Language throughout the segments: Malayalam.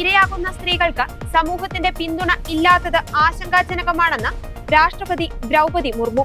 ഇരയാകുന്ന സ്ത്രീകൾക്ക് സമൂഹത്തിന്റെ പിന്തുണ ഇല്ലാത്തത് ആശങ്കാജനകമാണെന്ന് രാഷ്ട്രപതി ദ്രൗപതി മുർമു.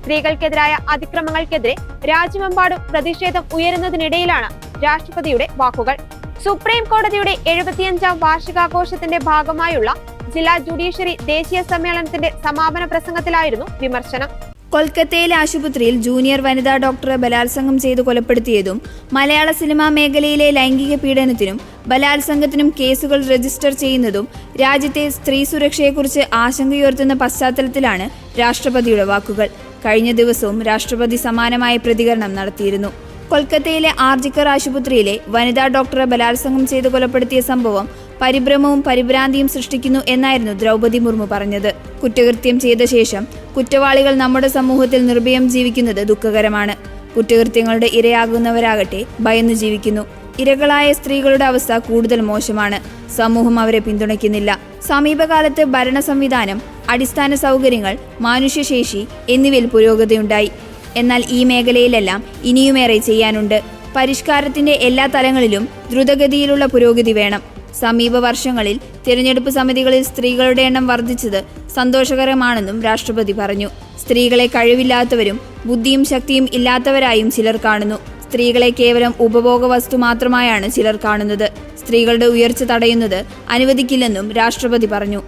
സ്ത്രീകൾക്കെതിരായ അതിക്രമങ്ങൾക്കെതിരെ രാജ്യമെമ്പാടും പ്രതിഷേധം ഉയരുന്നതിനിടയിലാണ് രാഷ്ട്രപതിയുടെ വാക്കുകൾ. സുപ്രീം കോടതിയുടെ എഴുപത്തിയഞ്ചാം വാർഷികാഘോഷത്തിന്റെ ഭാഗമായുള്ള ജില്ലാ ജുഡീഷ്യറി ദേശീയ സമ്മേളനത്തിന്റെ സമാപന പ്രസംഗത്തിലായിരുന്നു വിമർശനം. കൊൽക്കത്തയിലെ ആശുപത്രിയിൽ ജൂനിയർ വനിതാ ഡോക്ടറെ ബലാത്സംഗം ചെയ്ത് കൊലപ്പെടുത്തിയതും മലയാള സിനിമാ മേഖലയിലെ ലൈംഗിക പീഡനത്തിനും ബലാത്സംഗത്തിനും കേസുകൾ രജിസ്റ്റർ ചെയ്യുന്നതും രാജ്യത്തെ സ്ത്രീ സുരക്ഷയെക്കുറിച്ച് ആശങ്കയുയർത്തുന്ന പശ്ചാത്തലത്തിലാണ് രാഷ്ട്രപതിയുടെ വാക്കുകൾ. കഴിഞ്ഞ ദിവസവും രാഷ്ട്രപതി സമാനമായ പ്രതികരണം നടത്തിയിരുന്നു. കൊൽക്കത്തയിലെ ആർജിക്കർ ആശുപത്രിയിലെ വനിതാ ഡോക്ടറെ ബലാത്സംഗം ചെയ്ത് കൊലപ്പെടുത്തിയ സംഭവം പരിഭ്രമവും പരിഭ്രാന്തിയും സൃഷ്ടിക്കുന്നു എന്നായിരുന്നു ദ്രൗപതി മുർമു പറഞ്ഞത്. കുറ്റകൃത്യം ചെയ്ത ശേഷം കുറ്റവാളികൾ നമ്മുടെ സമൂഹത്തിൽ നിർഭയം ജീവിക്കുന്നത് ദുഃഖകരമാണ്. കുറ്റകൃത്യങ്ങളുടെ ഇരയാകുന്നവരാകട്ടെ ഭയന്നു ജീവിക്കുന്നു. ഇരകളായ സ്ത്രീകളുടെ അവസ്ഥ കൂടുതൽ മോശമാണ്. സമൂഹം അവരെ പിന്തുണയ്ക്കുന്നില്ല. സമീപകാലത്ത് ഭരണ സംവിധാനം അടിസ്ഥാന സൗകര്യങ്ങൾ മാനുഷ്യശേഷി എന്നിവയിൽ പുരോഗതിയുണ്ടായി. എന്നാൽ ഈ മേഖലയിലെല്ലാം ഇനിയുമേറെ ചെയ്യാനുണ്ട്. പരിഷ്കാരത്തിന്റെ എല്ലാ തലങ്ങളിലും ദ്രുതഗതിയിലുള്ള പുരോഗതി വേണം. സമീപ വർഷങ്ങളിൽ തിരഞ്ഞെടുപ്പ് സമിതികളിൽ സ്ത്രീകളുടെ എണ്ണം വർദ്ധിച്ചത് സന്തോഷകരമാണെന്നും രാഷ്ട്രപതി പറഞ്ഞു. സ്ത്രീകളെ കഴിവില്ലാത്തവരും ബുദ്ധിയും ശക്തിയും ഇല്ലാത്തവരായും ചിലർ കാണുന്നു. സ്ത്രീകളെ കേവലം ഉപഭോഗ വസ്തു മാത്രമായാണ് ചിലർ കാണുന്നത്. സ്ത്രീകളുടെ ഉയർച്ച തടയുന്നത് അനുവദിക്കില്ലെന്നും രാഷ്ട്രപതി പറഞ്ഞു.